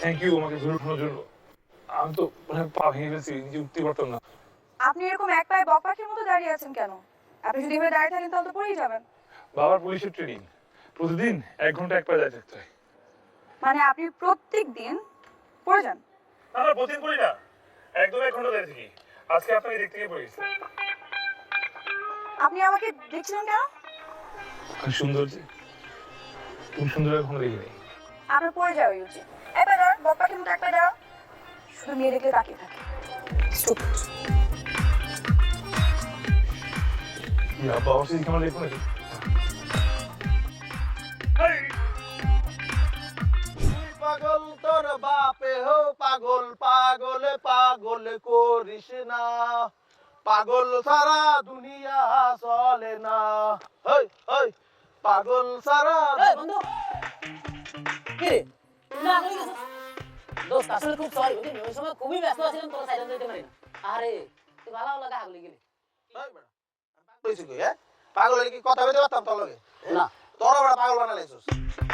Thank you আমাকে ধরে ওঠানোর জন্য আমি তো মানে পা ভেঙে গেছি নিজে উঠতে পারতাম না। আপনি এরকম এক পায়ে বক পাখির মতো দাঁড়িয়ে আছেন কেন? আপনি যদি এভাবে দাঁড়িয়ে থাকেন তাহলে তো পড়েই যাবেন। বাবার পুলিশের ট্রেনিং প্রতিদিন এক ঘণ্টা এক পায়ে যাই থাকতে হয়। মানে আপনি প্রত্যেক দিন পড়ে যান? প্রতিদিন পড়ি না। একদম এক ঘণ্টা দাঁড়িয়ে থাকি। আজকে আপনাকে দেখতে গিয়ে পড়ে গেছি। আপনি আমাকে দেখছিলেন কেন? সুন্দর যে তুমি সুন্দর এখনও দেখিনি আপনার পড়ে যাওয়া উচিত এক পায়ে দাঁড়ান বক পাখির মতো এক শুধু মেয়ে দেখলে তাকিয়ে থাকে। সাথে কেমন নাকি? পাগল তোর বাপে হো পাগল পাগল পাগল করিস না। পাগল সারা দুনিয়া চলে না। হই হই পাগল সারা বন্ধু। কি রে? আমি দোস্ত আসলে খুব সরি বুঝলি? ওই সময় খুবই ব্যস্ত ছিলাম তোর সাইডে দিতে পারি না আরে তুই ভালো ভালো দেখা গেলি গেলি? হই বেটা, আমি পাগল কই, হ্যাঁ? পাগল কি কথা বলতে পারতাম তোর লগে? না। তোর বড় পাগল বানাইছিস।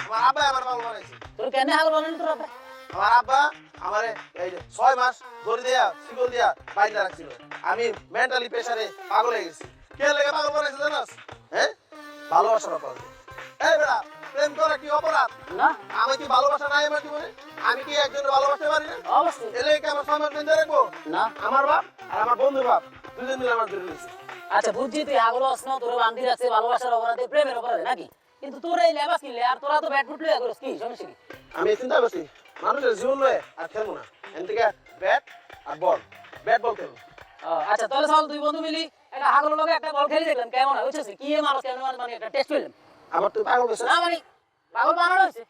আমার আব্বা আমার পাগল বানাইছে। তোর কেন? আমার আব্বা আমারে এই ছয় মাস ধরে দেয়া শিকল দিয়া বাইন্দা রাখছিল। আমি মেন্টালি প্রেসারে পাগল হয়ে গেছি। কে লেগে পাগল বানাইছে জানাস? হ্যাঁ? ভালোবাসার অপরাধ এই বেড়া প্রেম করা কি অপরাধ? না। আমি কি ভালোবাসা নাই আমার জীবনে? আমি কি একজন ভালোবাসতে পারি না? অবশ্যই। এলে কি আমার মাস বেঁধে রাখব? না। আমার বাপ আর আমার বন্ধুর বাপ দুজন মিলে আমার ধরে নিয়েছে আচ্ছা বুঝছি তুই হাগল আস না তোর বান্ধি রাখছে ভালোবাসার অপরাধে প্রেমের অপরাধে নাকি? কিন্তু তোর এই লেবাস কিনলে আর তোরা তো ব্যাট ফুট লইয়া করিস কি সমস্যা কি? আমি চিন্তা করছি মানুষের জীবন লয়ে আর খেলব না। এন থেকে ব্যাট আর বল ব্যাট বল খেলব। আচ্ছা তাহলে চল দুই বন্ধু মিলি একটা হাগল লগে একটা বল খেলি দেখলাম কেমন হয় বুঝছিস কি এ মানুষ মানে একটা টেস্ট পেলাম আবার তুই পাগল গেছিস না মানে পাগল বানানো হয়েছে?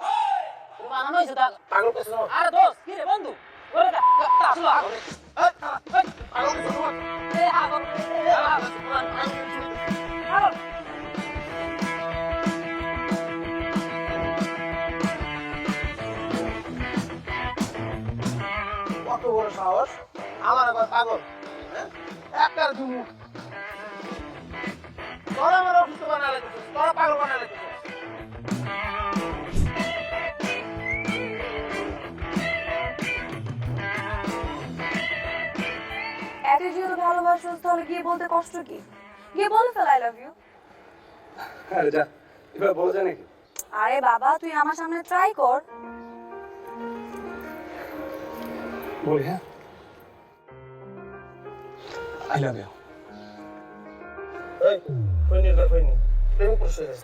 তোর বানানো হয়েছে তা পাগল গেছিস আরে দোস্ত কি রে বন্ধু? ওরে দা আসলো হাগল এই, খারাপ, এই, পাগল গেছিস এ হাগল এ হাগল হাগল কত বড় সাহস? আমার আবার পাগল হ্যাঁ? একটার দুমু তোরা আমার অসুস্থ বানালে তোরা পাগল বানালে এত যেহেতু ভালোবাসো তাহলে গিয়ে বলতে কষ্ট কি? গিয়ে বলে ফেল আই লাভ ইউ আরে যা এবার বলা যায় নাকি আরে বাবা তুই আমার সামনে ট্রাই কর। বলি হ্যাঁ? আই লাভ ইউ এই কইনি কর কইনি প্রেম করছিস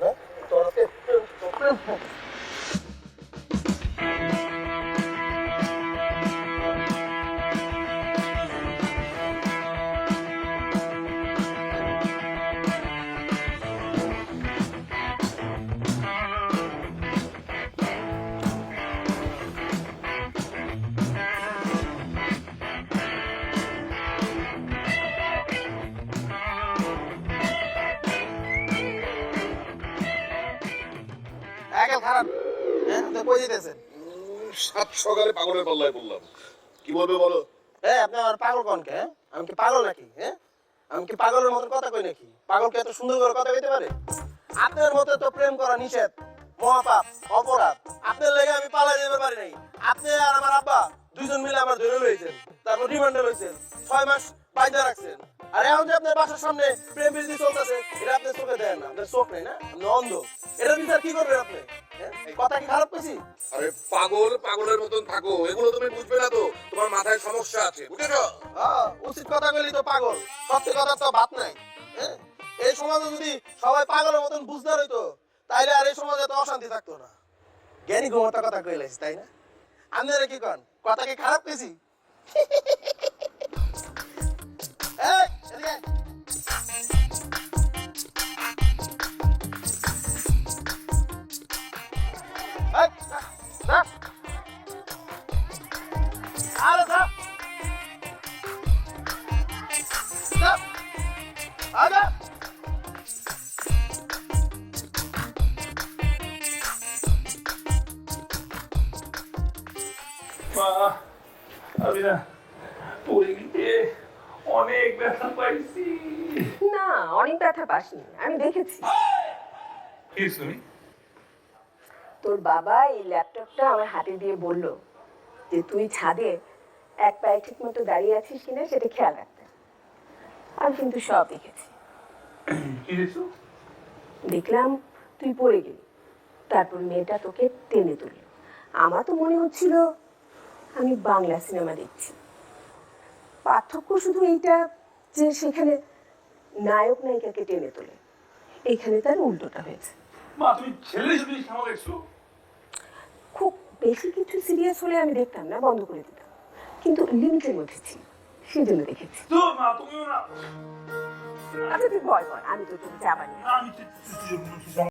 খারাপ হ্যাঁ তো কই দিতেছেন? সাত সকালে পাগলের পাল্লায় পড়লাম কি বলবে বলো? হ্যাঁ আপনি আমার পাগল কোন কে? আমি কি পাগল নাকি আমি কি পাগলের মতন কথা কই নাকি? পাগল কি এত সুন্দর করে কথা কইতে পারে? আপনার মতে তো প্রেম করা নিষেধ মহাপাপ অপরাধ। আপনার লেগে আমি পালাই যেতে পারি নাই। আপনি আর আমার আব্বা দুইজন মিলে আমার ধরে লইছেন তারপর রিমান্ডে লইছেন ছয় মাস বাইন্দা রাখছেন। আর এখন যে আপনার বাসার সামনে প্রেম বিরোধী চলতেছে এটা আপনি চোখে দেন না আপনার চোখ নেই না? আপনি অন্ধ। এটা বিচার কি করবেন আপনি? হ্যাঁ? এই কথা কি খারাপ পেয়েছি আরে পাগল পাগলের মতন থাকো। এগুলো তুমি বুঝবে না তো। তোমার মাথায় সমস্যা আছে বুঝেছ? হ্যাঁ, উচিত কথা বলি তো পাগল। সত্যি কথা তো ভাত নাই হ্যাঁ? এই সমাজে যদি সবাই পাগলের মতন বুঝতে হইতো তাইলে আর এই সমাজে তো অশান্তি থাকতো না। জ্ঞানী ঘুমতা কথা কইলাইস তাই না? আপনারা কি কন? কথা কি খারাপ পেয়েছি এই, মা আমি না পড়ে গিয়ে অনেক ব্যথা পাইছি। না অনেক ব্যথা পাসনি আমি দেখেছি। কি তুমি? তোর বাবা এই ল্যাপটপটা আমার হাতে দিয়ে বলল যে তুই ছাদে এক পায়ে ঠিক মতো দাঁড়িয়ে আছিস কিনা সেটা খেয়াল রাখতে। আমি কিন্তু সব দেখেছি। দেখলাম তুই পড়ে গেলি তারপর মেয়েটা তোকে টেনে তুলল। আমার তো মনে হচ্ছিল আমি বাংলা সিনেমা দেখছি। পার্থক্য শুধু এইটা যে সেখানে নায়ক নায়িকাকে টেনে তোলে। এখানে তার উল্টোটা হয়েছে। মা তুমি ছেলে জিনিস কেমন দেখছ? খুব বেশি কিছু সিরিয়াস হলে আমি দেখতাম না বন্ধ করে দিতাম। কিন্তু লিমিটের মধ্যে ছিল সেই জন্য দেখেছি। তো মা তুমিও না। আচ্ছা তুই বল বল আমি তো তোকে যাবানি আমি